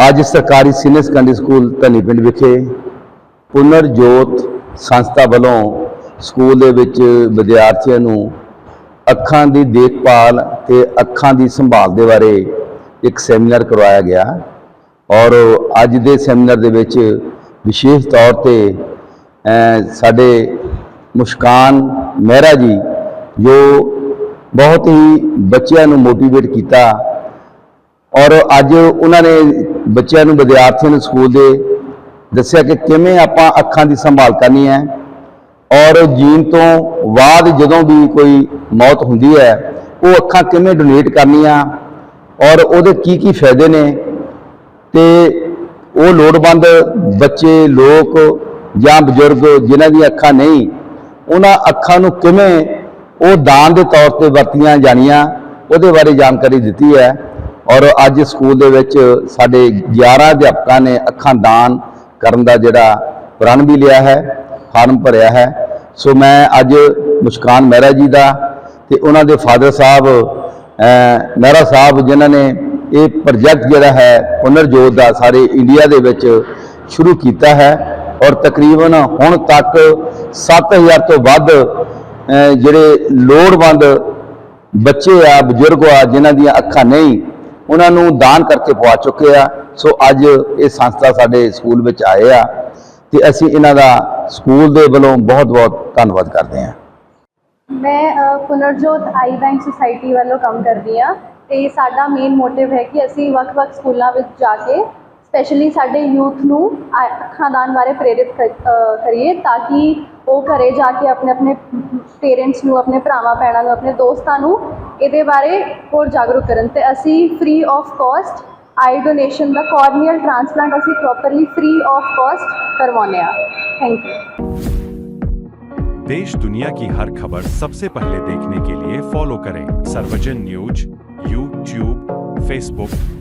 ਅੱਜ ਸਰਕਾਰੀ senior secondary school ਧਨੀ ਪਿੰਡ ਵਿਖੇ ਪੁਨਰ ਜੋਤ ਸੰਸਥਾ ਵੱਲੋਂ ਸਕੂਲ ਦੇ ਵਿੱਚ ਵਿਦਿਆਰਥੀਆਂ ਨੂੰ ਅੱਖਾਂ ਦੀ ਦੇਖਭਾਲ ਤੇ ਅੱਖਾਂ ਦੀ ਸੰਭਾਲ ਦੇ ਬਾਰੇ ਇੱਕ ਸੈਮੀਨਾਰ ਕਰਵਾਇਆ ਗਿਆ। ਔਰ ਅੱਜ ਦੇ ਸੈਮੀਨਾਰ ਦੇ ਵਿੱਚ ਵਿਸ਼ੇਸ਼ ਤੌਰ ਤੇ ਸਾਡੇ ਮੁਸਕਾਨ ਮਹਿਰਾ ਜੀ, ਜੋ ਬਹੁਤ ਹੀ ਬੱਚਿਆਂ ਨੂੰ ਮੋਟੀਵੇਟ ਕੀਤਾ। ਔਰ ਅੱਜ ਉਹਨਾਂ ਨੇ ਬੱਚਿਆਂ ਨੂੰ ਵਿਦਿਆਰਥੀਆਂ ਨੂੰ ਸਕੂਲ ਦੇ ਦੱਸਿਆ ਕਿ ਕਿਵੇਂ ਆਪਾਂ ਅੱਖਾਂ ਦੀ ਸੰਭਾਲ ਕਰਨੀ ਹੈ ਔਰ ਜੀਣ ਤੋਂ ਬਾਅਦ ਜਦੋਂ ਵੀ ਕੋਈ ਮੌਤ ਹੁੰਦੀ ਹੈ, ਉਹ ਅੱਖਾਂ ਕਿਵੇਂ ਡੋਨੇਟ ਕਰਨੀਆਂ ਔਰ ਉਹਦੇ ਕੀ ਕੀ ਫਾਇਦੇ ਨੇ ਤੇ ਉਹ ਲੋੜਵੰਦ ਬੱਚੇ, ਲੋਕ ਜਾਂ ਬਜ਼ੁਰਗ ਜਿਨ੍ਹਾਂ ਦੀਆਂ ਅੱਖਾਂ ਨਹੀਂ, ਉਹਨਾਂ ਅੱਖਾਂ ਨੂੰ ਕਿਵੇਂ ਉਹ ਦਾਨ ਦੇ ਤੌਰ ਤੇ ਵਰਤੀਆਂ ਜਾਣੀਆਂ, ਉਹਦੇ ਬਾਰੇ ਜਾਣਕਾਰੀ ਦਿੱਤੀ ਹੈ। ਔਰ ਅੱਜ ਸਕੂਲ ਦੇ ਵਿੱਚ ਸਾਡੇ 11 ਅਧਿਆਪਕਾਂ ਨੇ ਅੱਖਾਂ ਦਾਨ ਕਰਨ ਦਾ ਜਿਹੜਾ ਪ੍ਰਣ ਵੀ ਲਿਆ ਹੈ, ਫਾਰਮ ਭਰਿਆ ਹੈ। ਸੋ ਮੈਂ ਅੱਜ ਮੁਸਕਾਨ ਮਹਿਰਾ ਜੀ ਦਾ ਤੇ ਉਹਨਾਂ ਦੇ ਫਾਦਰ ਸਾਹਿਬ ਮਹਿਰਾ ਸਾਹਿਬ ਜਿਨ੍ਹਾਂ ਨੇ ਇਹ ਪ੍ਰੋਜੈਕਟ ਜਿਹੜਾ ਹੈ ਪੁਨਰ ਜੋਤ ਦਾ ਸਾਰੇ ਇੰਡੀਆ ਦੇ ਵਿੱਚ ਸ਼ੁਰੂ ਕੀਤਾ ਹੈ ਔਰ ਤਕਰੀਬਨ ਹੁਣ ਤੱਕ 7000 ਤੋਂ ਵੱਧ ਜਿਹੜੇ ਲੋੜਵੰਦ ਬੱਚੇ ਆ, ਬਜ਼ੁਰਗ ਆ, ਜਿਨ੍ਹਾਂ ਦੀਆਂ ਅੱਖਾਂ ਨਹੀਂ ਉਹਨਾਂ ਨੂੰ ਦਾਨ ਕਰਕੇ ਪਵਾ ਚੁੱਕੇ ਆ। ਸੋ ਅੱਜ ਇਹ ਸੰਸਥਾ ਸਾਡੇ ਸਕੂਲ ਵਿੱਚ ਆਏ ਆ ਤੇ ਅਸੀਂ ਇਹਨਾਂ ਦਾ ਸਕੂਲ ਦੇ ਵੱਲੋਂ ਬਹੁਤ-ਬਹੁਤ ਧੰਨਵਾਦ ਕਰਦੇ ਹਾਂ। ਮੈਂ ਪੁਨਰਜੋਤ ਆਈ ਬੈਂਕ ਸੁਸਾਇਟੀ ਵੱਲੋਂ ਕੰਮ ਕਰਦੀ ਹਾਂ ਤੇ ਸਾਡਾ ਮੇਨ ਮੋਟਿਵ ਹੈ ਕਿ ਅਸੀਂ ਵੱਖ-ਵੱਖ ਸਕੂਲਾਂ ਵਿੱਚ ਜਾ ਕੇ ਸਪੈਸ਼ਲੀ ਸਾਡੇ ਯੂਥ ਨੂੰ ਆ- ਅੱਖਾਂ ਦਾਨ ਬਾਰੇ ਪ੍ਰੇਰਿਤ ਕਰ- ਅ, ਕਰੀਏ ਤਾਂ ਕਿ ਉਹ ਘਰੇ ਜਾ ਕੇ ਆਪਣੇ ਆਪਣੇ ਪੇਰੈਂਟਸ ਨੂੰ ਆਪਣੇ ਭਰਾਵਾਂ ਭੈਣਾਂ ਨੂੰ ਆਪਣੇ ਦੋਸਤਾਂ ਨੂੰ ਇਹਦੇ ਬਾਰੇ ਹੋਰ ਜਾਗਰੂਕ ਕਰਨ ਤੇ ਅਸੀਂ free of cost eye donation the corneal transplant ਅਸੀਂ ਪ੍ਰੋਪਰਲੀ ਫ੍ਰੀ ਆਫ ਕਾਸਟ ਕਰਵਾਉਂਦੇ ਹਾਂ ਥੈਂਕ ਯੂ देश दुनिया की हर खबर सबसे पहले देखने के लिए फॉलो करें Sarvajan news YouTube Facebook